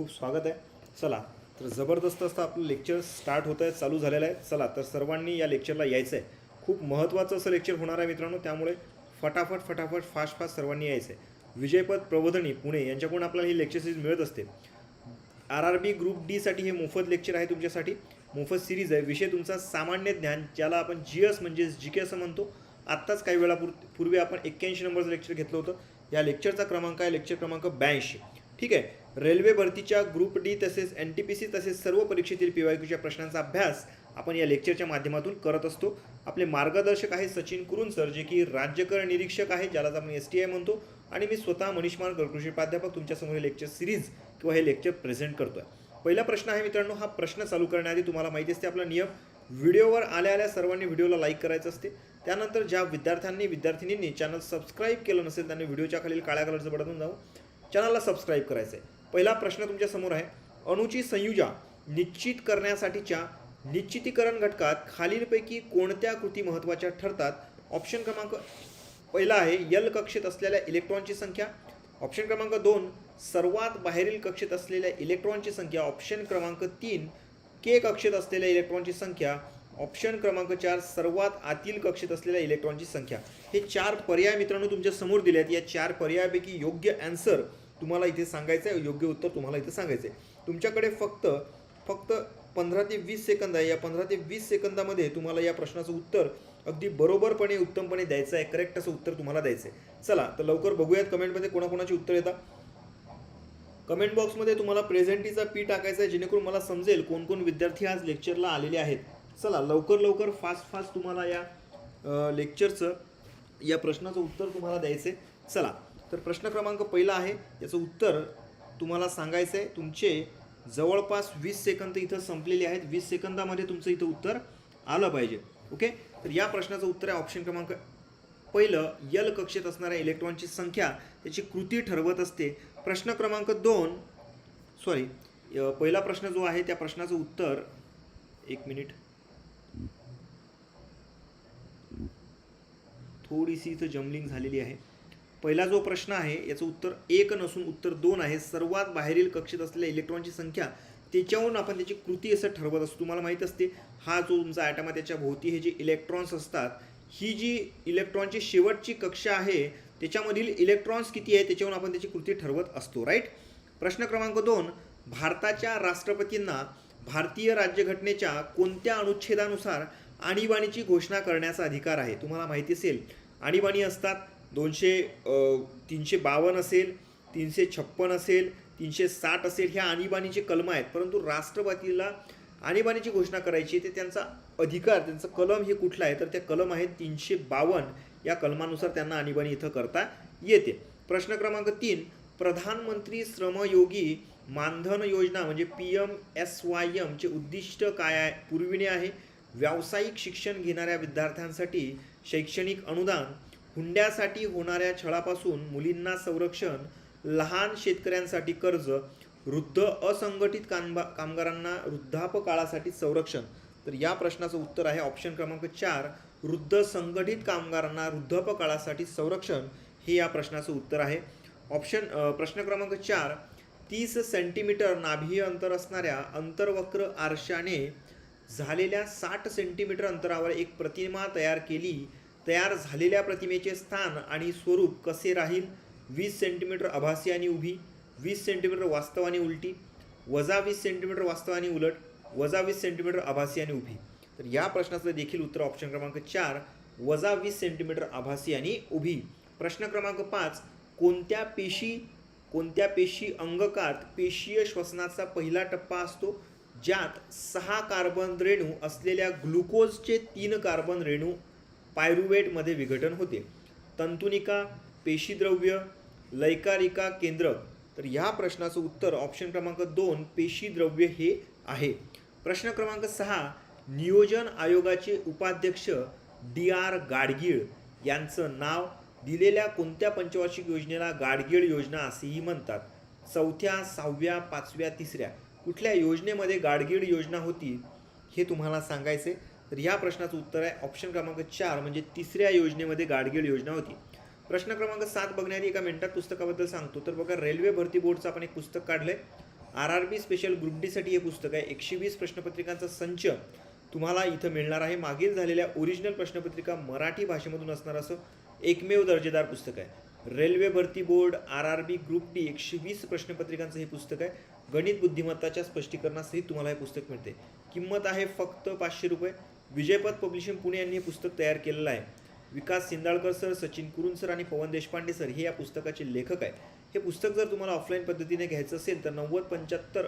खूप स्वागत आहे. चला तर जबरदस्त असं आपलं लेक्चर स्टार्ट होत आहे चालू झालेलं आहे. चला तर सर्वांनी या लेक्चरला यायचं आहे खूप महत्त्वाचं असं लेक्चर होणार आहे मित्रांनो त्यामुळे फटाफट फटाफट फास्ट फास्ट सर्वांनी यायचं आहे विजयपद प्रबोधनी पुणे यांच्याकडून आपल्याला ही लेक्चर सिरीज मिळत असते आर आर बी ग्रुप डीसाठी हे मोफत लेक्चर आहे तुमच्यासाठी. मोफत सिरीज आहे. विषय तुमचा सामान्य ज्ञान ज्याला आपण जी एस म्हणजे जी के असं म्हणतो. आत्ताच काही वेळापूर पूर्वी आपण एक्क्याऐंशी नंबरचं लेक्चर घेतलं होतं. या लेक्चरचा क्रमांक आहे लेक्चर क्रमांक ब्याऐंशी. ठीक आहे. रेल्वे भरतीच्या ग्रुप डी तसेच एन टी पी सी तसेच सर्व परीक्षेतील पी वाय क्यूच्या प्रश्नांचा अभ्यास आपण या लेक्चरच्या माध्यमातून करत असतो. आपले मार्गदर्शक आहे सचिन कुरुन सर जे की राज्यकर निरीक्षक आहे ज्यालाच आपण एस टी आय म्हणतो. आणि मी स्वतः मनीष मानकर कृषी प्राध्यापक तुमच्यासमोर हे लेक्चर सिरीज किंवा हे लेक्चर प्रेझेंट करतोय. पहिला प्रश्न आहे मित्रांनो हा प्रश्न चालू करण्याआधी तुम्हाला माहिती असते आपला नियम. व्हिडिओवर आल्या आल्या सर्वांनी व्हिडिओला लाईक करायचं असते. त्यानंतर ज्या विद्यार्थ्यांनी विद्यार्थिनींनी चॅनल सबस्क्राईब केलं नसेल त्यांनी व्हिडिओच्या खालील काळ्या कलरचं बटन जाऊन चॅनलला सबस्क्राईब करायचं आहे पहिला प्रश्न तुमच्यासमोर आहे. अणुची संयुजा निश्चित करण्यासाठीच्या निश्चितीकरण घटकात खालीलपैकी कोणत्या कृती महत्त्वाच्या ठरतात? ऑप्शन क्रमांक पहिला आहे यल कक्षेत असलेल्या इलेक्ट्रॉनची संख्या. ऑप्शन क्रमांक दोन सर्वात बाहेरील कक्षेत असलेल्या इलेक्ट्रॉनची संख्या. ऑप्शन क्रमांक तीन के कक्षेत असलेल्या इलेक्ट्रॉनची संख्या. ऑप्शन क्रमांक चार सर्वात आतील कक्षेत असलेल्या इलेक्ट्रॉनची संख्या. हे चार पर्याय मित्रांनो तुमच्यासमोर दिले आहेत या चार पर्यायापैकी योग्य अँसर तुम्हाला इथे सांगायचं आहे योग्य उत्तर तुम्हाला इथे सांगायचं आहे तुमच्याकडे फक्त फक्त पंधरा ते वीस सेकंद आहे. या पंधरा ते वीस सेकंदामध्ये तुम्हाला या प्रश्नाचं उत्तर अगदी बरोबरपणे उत्तमपणे द्यायचं आहे. करेक्ट असं उत्तर तुम्हाला द्यायचं आहे. चला तर लवकर बघूयात कमेंटमध्ये कोणाकोणाची उत्तर येतात. कमेंट बॉक्समध्ये तुम्हाला प्रेझेंटीचा पी टाकायचा आहे जेणेकरून मला समजेल कोण कोण विद्यार्थी आज लेक्चरला आलेले आहेत. चला लवकर लवकर फास्ट फास्ट तुम्हाला या लेक्चरचं या प्रश्नाचं उत्तर तुम्हाला द्यायचं आहे चला तर प्रश्न क्रमांक पहिला आहे याचं उत्तर तुम्हाला सांगायचं आहे. तुमचे जवळपास वीस सेकंद इथं संपलेले आहेत. वीस सेकंदामध्ये तुमचं इथं उत्तर आलं पाहिजे. ओके? तर या प्रश्नाचं उत्तर आहे ऑप्शन क्रमांक पहिलं यल कक्षेत असणाऱ्या इलेक्ट्रॉनची संख्या त्याची कृती ठरवत असते. प्रश्न क्रमांक दोन सॉरी पहिला प्रश्न जो आहे त्या प्रश्नाचं उत्तर एक मिनिट. थोडीशी इथं जमलिंग झालेली आहे. पहिला जो प्रश्न आहे याचं उत्तर एक नसून उत्तर दोन आहे. सर्वात बाहेरील कक्षेत असलेल्या इलेक्ट्रॉनची संख्या त्याच्यावरून आपण त्याची कृती असं ठरवत असतो. तुम्हाला माहीत असते हा जो तुमचा ॲटम आहे त्याच्या भोवती हे जे इलेक्ट्रॉन्स असतात ही जी इलेक्ट्रॉनची शेवटची कक्षा आहे त्याच्यामधील इलेक्ट्रॉन्स किती आहे त्याच्यावरून आपण त्याची कृती ठरवत असतो. राईट प्रश्न क्रमांक दोन भारताच्या राष्ट्रपतींना भारतीय राज्यघटनेच्या कोणत्या अनुच्छेदानुसार आणीबाणीची घोषणा करण्याचा अधिकार आहे? तुम्हाला माहिती असेल आणीबाणी असतात दोनशे तीनशे बावन्न असेल तीनशे छप्पन असेल तीनशे साठ असेल ह्या आणीबाणीचे कलम आहेत. परंतु राष्ट्रपतीला आणीबाणीची घोषणा करायची आहे ते त्यांचा अधिकार त्यांचं कलम हे कुठलं आहे? तर ते कलम आहे तीनशे बावन्न. या कलमानुसार त्यांना आणीबाणी इथं करता येते. प्रश्न क्रमांक तीन प्रधानमंत्री श्रमयोगी मानधन योजना म्हणजे पी एम एस वाय एमचे उद्दिष्ट काय आहे? पुरविणे आहे. व्यावसायिक शिक्षण घेणाऱ्या विद्यार्थ्यांसाठी शैक्षणिक अनुदान हुंड्यासाठी होणाऱ्या छळापासून मुलींना संरक्षण लहान शेतकऱ्यांसाठी कर्ज वृद्ध असंघटित कामबा कामगारांना वृद्धापकाळासाठी संरक्षण. तर या प्रश्नाचं उत्तर आहे ऑप्शन क्रमांक चार वृद्ध संघटित कामगारांना वृद्धापकाळासाठी संरक्षण. हे या प्रश्नाचं उत्तर आहे. ऑप्शन प्रश्न क्रमांक चार तीस सेंटीमीटर नाभीय अंतर असणाऱ्या अंतर्वक्र आरशाने झालेल्या साठ सेंटीमीटर अंतरावर एक प्रतिमा तयार केली तयार झालेल्या प्रतिमेचे स्थान आणि स्वरूप कसे राहील? वीस सेंटीमीटर आभासी आणि उभी वीस सेंटीमीटर वास्तव आणि उलटी वजा वीस सेंटीमीटर वास्तव आणि उलट वजा वीस सेंटीमीटर आभासी आणि उभी. तर या प्रश्नाचं देखील उत्तर ऑप्शन क्रमांक चार वजा वीस सेंटीमीटर आभासी आणि उभी. प्रश्न क्रमांक पाच कोणत्या पेशी कोणत्या पेशी अंगकात पेशीय श्वसनाचा पहिला टप्पा असतो? ज्यात सहा कार्बन रेणू असलेल्या ग्लुकोजचे तीन कार्बन रेणू पायरुवेटमध्ये विघटन होते. तंतुनिका पेशीद्रव्य लयकारिका केंद्र. तर ह्या प्रश्नाचं उत्तर ऑप्शन क्रमांक दोन पेशीद्रव्य हे आहे. प्रश्न क्रमांक सहा नियोजन आयोगाचे उपाध्यक्ष डी आर गाडगीळ यांचं नाव दिलेल्या कोणत्या पंचवार्षिक योजनेला गाडगीळ योजना असेही म्हणतात? चौथ्या सहाव्या पाचव्या तिसऱ्या. कुठल्या योजनेमध्ये गाडगीळ योजना होती हे तुम्हाला सांगायचे तर ह्या प्रश्नाचं उत्तर आहे. ऑप्शन क्रमांक चार म्हणजे तिसऱ्या योजनेमध्ये गाडगीळ योजना होती. प्रश्न क्रमांक सात बघण्याआधी एका मिनिटात पुस्तकाबद्दल सांगतो. तर बघा रेल्वे भरती बोर्डचं आपण एक पुस्तक काढलंय. R R B special group डीसाठी हे पुस्तक आहे. एकशे वीस प्रश्नपत्रिकांचा संच तुम्हाला इथं मिळणार आहे. मागील झालेल्या ओरिजिनल प्रश्नपत्रिका मराठी भाषेमधून असणार असं एकमेव दर्जेदार पुस्तक आहे. रेल्वे भरती board R R B group D एकशे वीस प्रश्नपत्रिकांचं हे पुस्तक आहे. गणित बुद्धिमत्ताच्या स्पष्टीकरणासहित तुम्हाला हे पुस्तक मिळते किंमत आहे फक्त पाचशे रुपये. विजयपथ पब्लिशिंग पुणे यांनी हे पुस्तक तयार केलेलं आहे. विकास सिंदाळकर सर सचिन कुरुन सर आणि पवन देशपांडे सर हे या पुस्तकाचे लेखक आहे हे पुस्तक जर तुम्हाला ऑफलाईन पद्धतीने घ्यायचं असेल तर नव्वद पंच्याहत्तर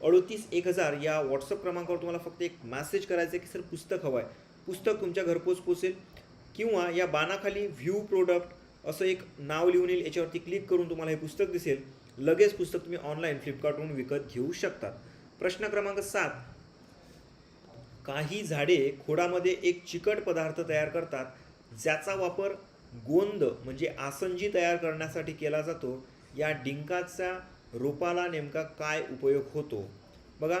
अडोतीस एक हजार या व्हॉट्सअप क्रमांकावर तुम्हाला फक्त एक मॅसेज करायचं आहे की सर पुस्तक हवं आहे. पुस्तक तुमच्या घरपोच पोचेल किंवा या बाणाखाली व्ह्यू प्रोडक्ट असं एक नाव लिहून येईल याच्यावरती क्लिक करून तुम्हाला हे पुस्तक दिसेल. लगेच पुस्तक तुम्ही ऑनलाईन फ्लिपकार्टवरून विकत घेऊ शकतात. प्रश्न क्रमांक सात काही झाडे खोडामध्ये एक चिकट पदार्थ तयार करतात ज्याचा वापर गोंद म्हणजे आसंजी तयार करण्यासाठी केला जातो. या डिंकाचा रोपाला नेमका काय उपयोग होतो? बघा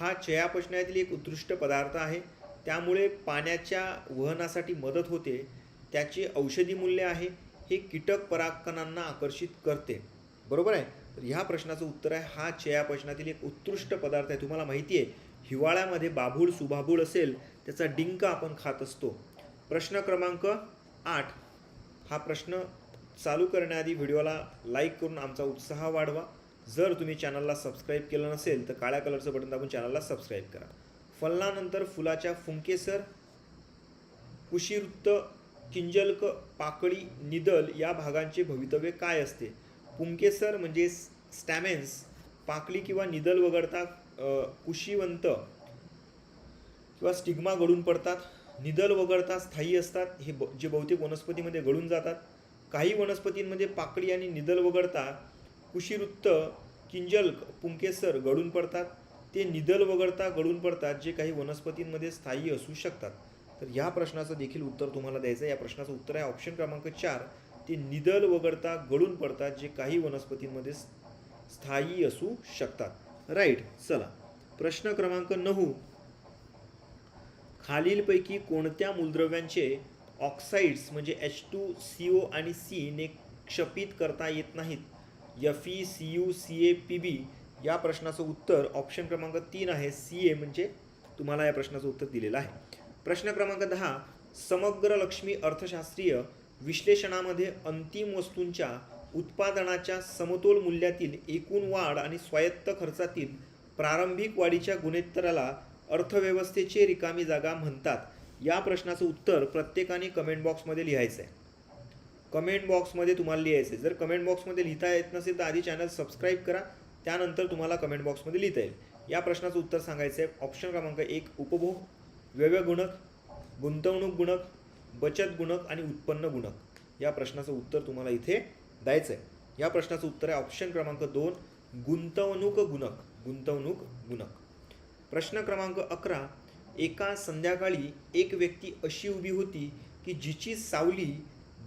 हा चयापचनातील एक उत्कृष्ट पदार्थ आहे. त्यामुळे पाण्याच्या वहनासाठी मदत होते. त्याचे औषधी मूल्य आहे. हे कीटक परागकणांना आकर्षित करते. बरोबर आहे? तर ह्या प्रश्नाचं उत्तर आहे. हा चयापचनातील एक उत्कृष्ट पदार्थ आहे. तुम्हाला माहिती आहे. हिवाळ्यामध्ये बाभूळ सुबाभूळ असेल त्याचा डिंक आपण खात असतो. प्रश्न क्रमांक आठ. हा प्रश्न चालू करण्याआधी व्हिडिओला लाईक करून आमचा उत्साह वाढवा. जर तुम्ही चॅनलला सबस्क्राईब केलं नसेल तर काळ्या कलरचं बटन दाबून चॅनलला सबस्क्राईब करा. फलनानंतर फुलाच्या फुंकेसर कुशीवृत्त किंजलक पाकळी निदल या भागांचे भवितव्य काय असते? पुंकेसर म्हणजे स्टॅमेन्स. पाकळी किंवा निदल वगळता कुशीवंत किंवा स्टिग्मा गळून पडतात निदल वगळता स्थायी असतात हे ब- जे बहुतेक वनस्पतीमध्ये गळून जातात. काही वनस्पतींमध्ये पाकळी आणि निदल वगळता कुशीवृत्त किंजल पुंकेसर गळून पडतात. ते निदल वगळता गळून पडतात जे काही वनस्पतींमध्ये स्थायी असू शकतात. तर या प्रश्नाचं देखील उत्तर तुम्हाला द्यायचं आहे. या प्रश्नाचं उत्तर आहे ऑप्शन क्रमांक चार. ते निदल वगळता गळून पडतात जे काही वनस्पतींमध्ये स्थायी असू शकतात. राईट चला. प्रश्न क्रमांक नऊ. खालीलपैकी कोणत्या मूलद्रव्यांचे ऑक्साईड्स म्हणजे एच टू सी ओ आणि सी ने क्षपित करता येत नाहीत? F E C U C A P B या प्रश्नाचं उत्तर ऑप्शन क्रमांक तीन आहे. सी ए म्हणजे तुम्हाला या प्रश्नाचं उत्तर दिलेलं आहे. प्रश्न क्रमांक दहा. समग्र लक्ष्मी अर्थशास्त्रीय विश्लेषणामध्ये अंतिम वस्तूंच्या उत्पादनाच्या समतोल मूल्यातील एकूण वाढ आणि स्वायत्त खर्चातील प्रारंभिक वाढीच्या गुणोत्तराला अर्थव्यवस्थेची रिकामी जागा म्हणतात. या प्रश्नाचं उत्तर प्रत्येकाने कमेंट बॉक्समध्ये लिहायचं आहे कमेंट बॉक्समध्ये तुम्हाला लिहायचं आहे जर कमेंट बॉक्समध्ये लिहिता येत नसेल तर आधी चॅनल सबस्क्राईब करा. त्यानंतर तुम्हाला कमेंट बॉक्समध्ये लिहिता येईल. या प्रश्नाचं उत्तर सांगायचं आहे ऑप्शन क्रमांक एक उपभोग व्यय गुणक गुंतवणूक गुणक बचत गुणक आणि उत्पन्न गुणक. या प्रश्नाचं उत्तर तुम्हाला इथे द्यायचं आहे या प्रश्नाचं उत्तर आहे ऑप्शन क्रमांक दोन गुंतवणूक गुणक गुंतवणूक गुणक. प्रश्न क्रमांक अकरा एका संध्याकाळी एक व्यक्ती अशी उभी होती की जिची सावली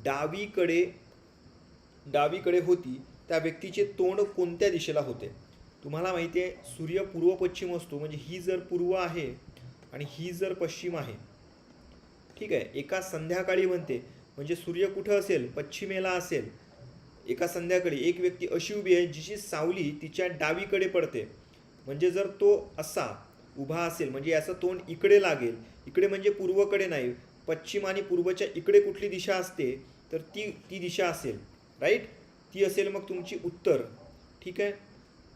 डावीकडे डावीकडे होती त्या व्यक्तीचे तोंड कोणत्या दिशेला होते? तुम्हाला माहिती आहे सूर्य पूर्व पश्चिम असतो म्हणजे ही जर पूर्व आहे आणि ही जर पश्चिम आहे. ठीक आहे एका संध्याकाळी म्हणते म्हणजे सूर्य कुठं असेल? पश्चिमेला असेल. एका संध्याकाळी एक व्यक्ती अशी उभी आहे जिची सावली तिच्या डावीकडे पडते. म्हणजे जर तो असा उभा असेल म्हणजे याचं तोंड इकडे लागेल इकडे म्हणजे पूर्वकडे नाही पश्चिम आणि पूर्वच्या इकडे कुठली दिशा असते तर ती ती दिशा असेल. राईट ती असेल मग तुमची उत्तर. ठीक आहे?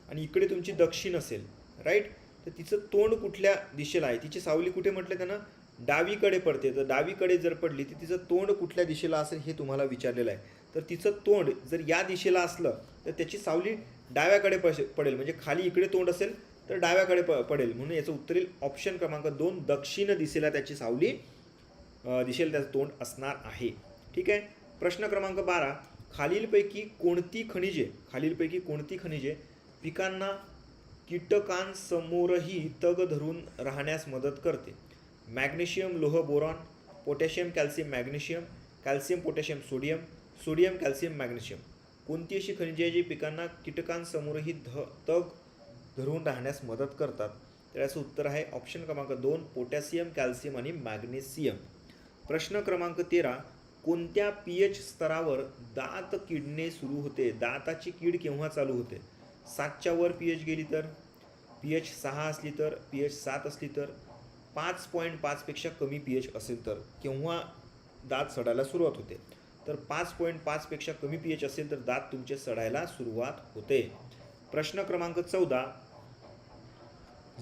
आणि इकडे तुमची दक्षिण असेल. राईट तर तिचं तोंड कुठल्या दिशेला आहे? तिची सावली कुठे म्हटलं त्यांना? डावीकडे पडते. तर डावीकडे जर पडली तर तिचं तोंड कुठल्या दिशेला असेल हे तुम्हाला विचारलेलं आहे. तर तिचं तोंड जर या दिशेला असलं तर त्याची सावली डाव्याकडे पश पडेल. म्हणजे खाली इकडे तोंड असेल तर डाव्याकडे प पडेल. म्हणून याचं उत्तर येईल ऑप्शन क्रमांक दोन दक्षिण दिशेला त्याची सावली दिशेला त्याचं तोंड असणार आहे. ठीक आहे? प्रश्न क्रमांक बारा खालीलपैकी कोणती खनिजे खालीलपैकी कोणती खनिजे पिकांना कीटकांसमोरही तग धरून राहण्यास मदत करते? मॅग्नेशियम लोह boron potassium calcium magnesium calcium potassium sodium sodium calcium magnesium. कोणती अशी खनिजे जी पिकांना कीटकांसमोरही ध तग धरून राहण्यास मदत करतात? तर याचं उत्तर आहे ऑप्शन क्रमांक दोन पोटॅशियम कॅल्शियम आणि मॅग्नेशियम. प्रश्न क्रमांक तेरा कोणत्या पी एच स्तरावर दात किडणे सुरू होते? दाताची कीड केव्हा चालू होते? सातच्या वर पी एच गेली तर? पी एच सहा असली तर? पी एच सात असली तर? पाच पॉईंट पाचपेक्षा कमी पी एच असेल तर? केव्हा दात सडायला सुरुवात होते? तर पाच पॉईंट पाचपेक्षा कमी पी एच असेल तर दात तुमचे सडायला सुरुवात होते. प्रश्न क्रमांक चौदा.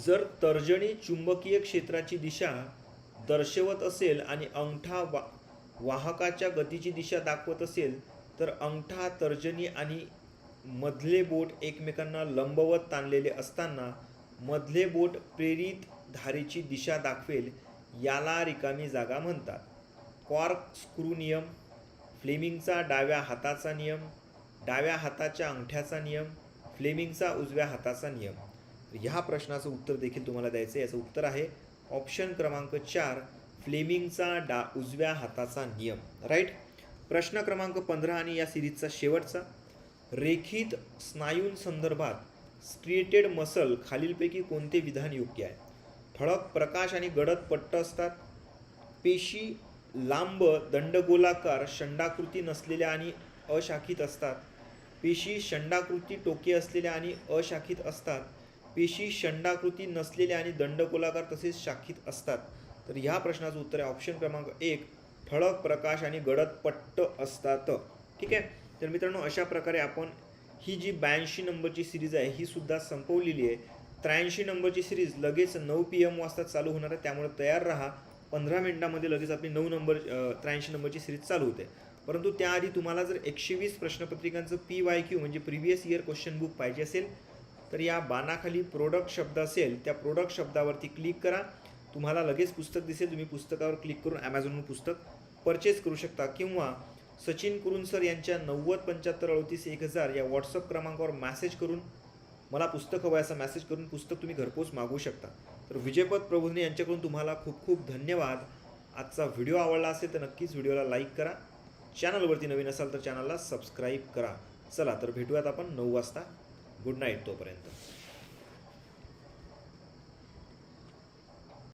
जर तर्जनी चुंबकीय क्षेत्राची दिशा दर्शवत असेल आणि अंगठा वा वाहकाच्या गतीची दिशा दाखवत असेल तर अंगठा तर्जनी आणि मधले बोट एकमेकांना लंबवत ताणलेले असताना मधले बोट प्रेरित धारेची दिशा दाखवेल याला रिकामी जागा म्हणतात. कॉर्क स्क्रू नियम फ्लेमिंगचा डाव्या हाताचा नियम डाव्या हाताच्या अंगठ्याचा नियम फ्लेमिंगचा उजव्या हाताचा नियम. ह्या प्रश्नाचं उत्तर देखील तुम्हाला द्यायचं आहे. याचं उत्तर आहे ऑप्शन क्रमांक चार फ्लेमिंगचा डा उजव्या हाताचा नियम. राईट प्रश्न क्रमांक पंधरा आणि या सिरीजचा शेवटचा. रेखित स्नायूंसंदर्भात स्ट्रिएटेड मसल खालीलपैकी कोणते विधान योग्य आहे? ठळक प्रकाश आणि गडद पट्ट असतात. पेशी लांब दंडगोलाकार शंडाकृती नसलेल्या आणि अशाखित असतात. पेशी शंडाकृती टोके असलेल्या आणि अशाखित असतात. पेशी शंडाकृती नसलेल्या आणि दंडगोलाकार तसेच शाखित असतात. तर ह्या प्रश्नाचं उत्तर आहे ऑप्शन क्रमांक एक ठळक प्रकाश आणि गडद पट्ट असतात. ठीक आहे? तर मित्रांनो अशा प्रकारे आपण ही जी ब्याऐंशी नंबरची सिरीज आहे ही सुद्धा संपवलेली आहे. त्र्याऐंशी नंबरची सिरीज लगेच नऊ पी एम वाजता चालू होणार आहे. त्यामुळे तयार राहा. पंधरा मिनिटामध्ये लगेच आपली नऊ नंबर त्र्याऐंशी नंबरची सिरीज चालू होते. परंतु त्याआधी तुम्हाला जर एकशे वीस प्रश्नपत्रिकांचं पी वाय क्यू म्हणजे प्रिव्हियस इयर क्वेश्चन बुक पाहिजे असेल तर या बाणाखाली प्रोडक्ट शब्द असेल त्या प्रोडक्ट शब्दावरती क्लिक करा. तुम्हाला लगेच पुस्तक दिसेल तुम्ही पुस्तकावर क्लिक करून ॲमेझॉनवर पुस्तक परचेस करू शकता. किंवा सचिन कुरुन सर यांच्या नव्वद पंच्याहत्तर अडतीस एक हजार या व्हॉट्सअप क्रमांकावर मॅसेज करून मला पुस्तक हवं आहे असा मॅसेज करून पुस्तक तुम्ही घरपोच मागवू शकता. तर विजयपद प्रभूने यांच्याकडून तुम्हाला खूप खूप धन्यवाद. आजचा व्हिडिओ आवडला असेल तर नक्कीच व्हिडिओला लाईक करा. चॅनलवरती नवीन असाल तर चॅनलला सबस्क्राईब करा. चला तर भेटूयात आपण नऊ वाजता. गुड नाईट तोपर्यंत.